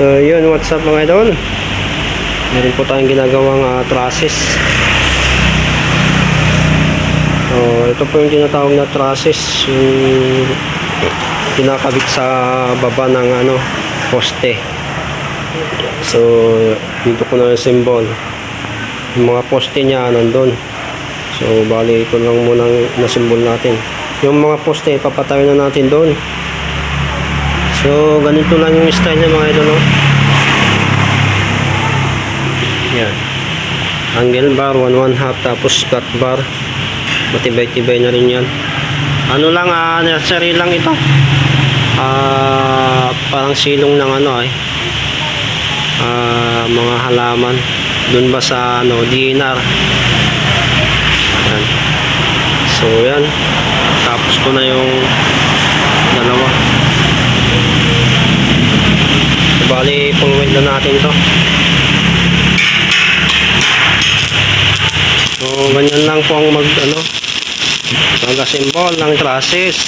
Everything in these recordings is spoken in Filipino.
So yun, what's up mga idol? Meron po tayong ginagawang uh, trusses. So ito po yung tinatawag na trusses, yung kinakabit sa baba ng ano, poste. So dito ko na yung symbol. Yung mga poste niya nandun. So bali ito lang muna na symbol natin. Yung mga poste papatayo na natin doon. So, ganito lang yung style niya mga idol, no? Yan. Angle bar, 1 1 half, tapos flat bar. Matibay-tibay na rin yan. Ano lang, ah, nursery lang ito. Ah, parang silong ng ano eh. Ah, mga halaman. Doon ba sa ano, DNR. Yan. So, yan. Tapos ko na yung dalawa. Weld na natin to. So, ganyan lang po ang mag, ano, mag-assemble ng trusses.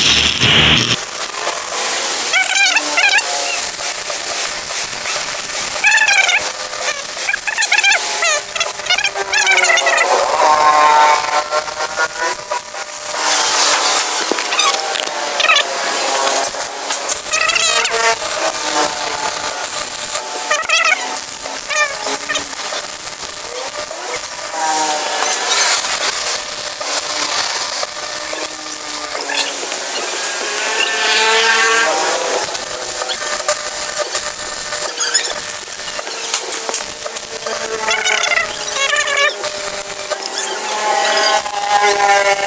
Ito,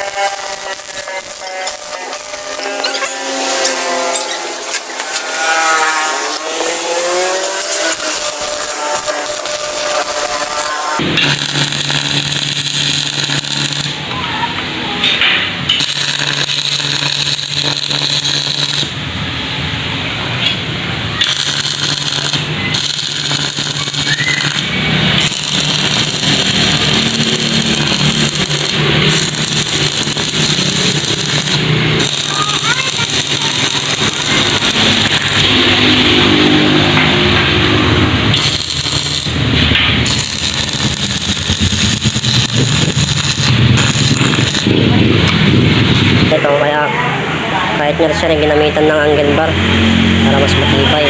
kahit nga siya ginamitan ng angle bar para mas matibay.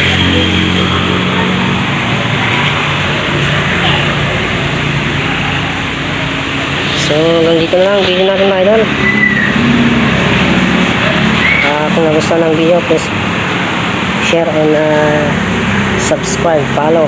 So, hanggang dito na lang ang video natin mga idol. Ah, kung nagustuhan ng video, please share and uh, subscribe, follow